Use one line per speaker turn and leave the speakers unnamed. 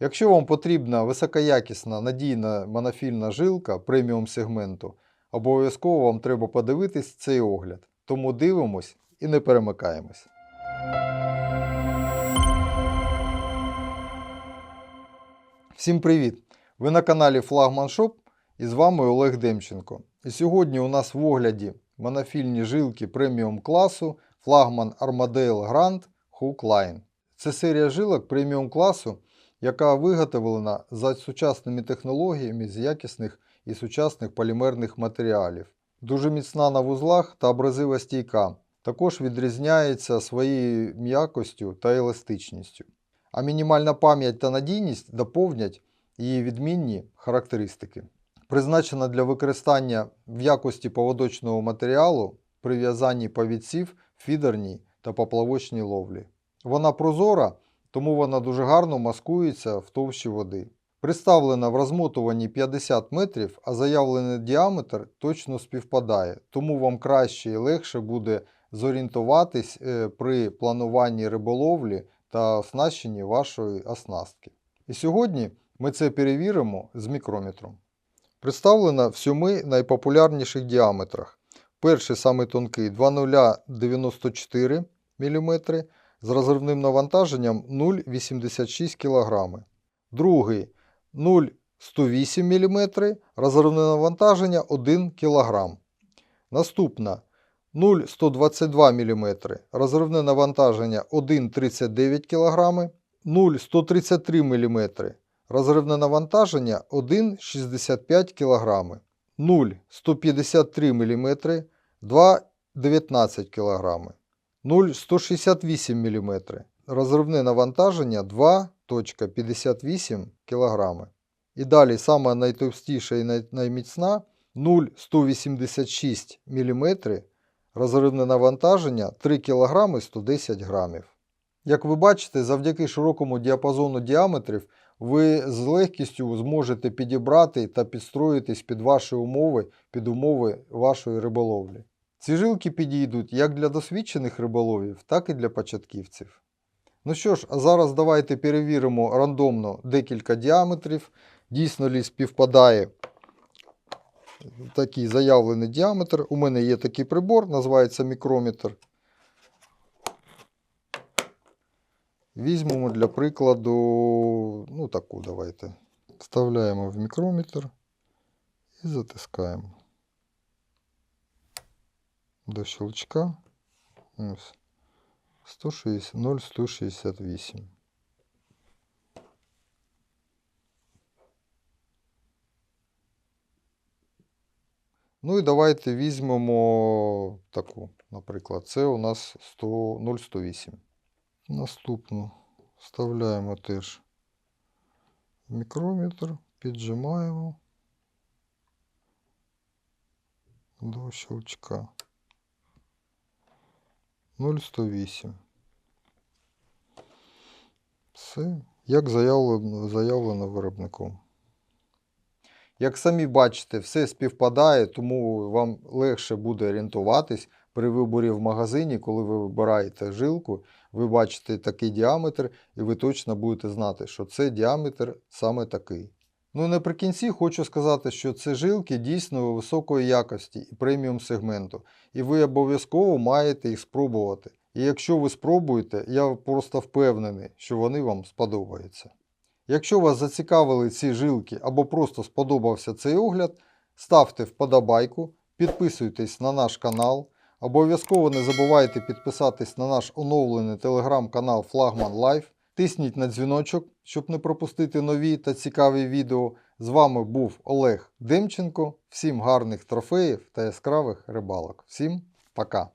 Якщо вам потрібна високоякісна надійна монофільна жилка преміум сегменту, обов'язково вам треба подивитись цей огляд. Тому дивимось і не перемикаємось. Всім привіт! Ви на каналі Flagman Shop і з вами Олег Демченко. І сьогодні у нас в огляді монофільні жилки преміум класу Flagman Armadale Grand Hook Line. Це серія жилок преміум класу, яка виготовлена за сучасними технологіями з якісних і сучасних полімерних матеріалів. Дуже міцна на вузлах та абразивостійка. Також відрізняється своєю м'якостю та еластичністю. А мінімальна пам'ять та надійність доповнять її відмінні характеристики. Призначена для використання в якості поводочного матеріалу при в'язанні повідців, фідерній та поплавочній ловлі. Вона прозора, тому вона дуже гарно маскується в товщі води. Представлена в розмотуванні 50 метрів, а заявлений діаметр точно співпадає, тому вам краще і легше буде зорієнтуватись е, при плануванні риболовлі та оснащенні вашої оснастки. І сьогодні ми це перевіримо з мікрометром. Представлена в сьоми найпопулярніших діаметрах. Перший самий тонкий 2094 мм з розривним навантаженням 0,86 кг. Другий 0,108 мм розривне навантаження 1 кг. Наступна 0,122 мм розривне навантаження 1,39 кг. 0,133 мм розривне навантаження 1,65 кг. 0,153 мм 2,19 кг. 0,168 мм розривне навантаження 2,58 кг. І далі сама найтовстіша і най- найміцна 0,186 мм розривне навантаження 3 кг 110 г. Як ви бачите, завдяки широкому діапазону діаметрів ви з легкістю зможете підібрати та підстроїтись під ваші умови, під умови вашої риболовлі. Ці жилки підійдуть як для досвідчених риболовів, так і для початківців. Ну що ж, а зараз давайте перевіримо рандомно декілька діаметрів. Дійсно лі співпадає такий заявлений діаметр. У мене є такий прибор, називається мікрометр. Візьмемо для прикладу, ну таку давайте. Вставляємо в мікрометр і затискаємо до щелчка. Ось 160, 0,168. Ну і давайте візьмемо таку, наприклад, це у нас 100, 0,108. Наступну вставляємо теж в мікрометр, піджимаємо до щелчка. 0,108. Все, як заявлено, заявлено виробником. Як самі бачите, все співпадає, тому вам легше буде орієнтуватись при виборі в магазині, коли ви вибираєте жилку, ви бачите такий діаметр, і ви точно будете знати, що це діаметр саме такий. Ну наприкінці хочу сказати, що це жилки дійсно високої якості і преміум сегменту, і ви обов'язково маєте їх спробувати. І якщо ви спробуєте, я просто впевнений, що вони вам сподобаються. Якщо вас зацікавили ці жилки або просто сподобався цей огляд, ставте вподобайку, підписуйтесь на наш канал. Обов'язково не забувайте підписатись на наш оновлений телеграм-канал Flagman Life. Тисніть на дзвіночок, щоб не пропустити нові та цікаві відео. З вами був Олег Демченко. Всім гарних трофеїв та яскравих рибалок. Всім пока!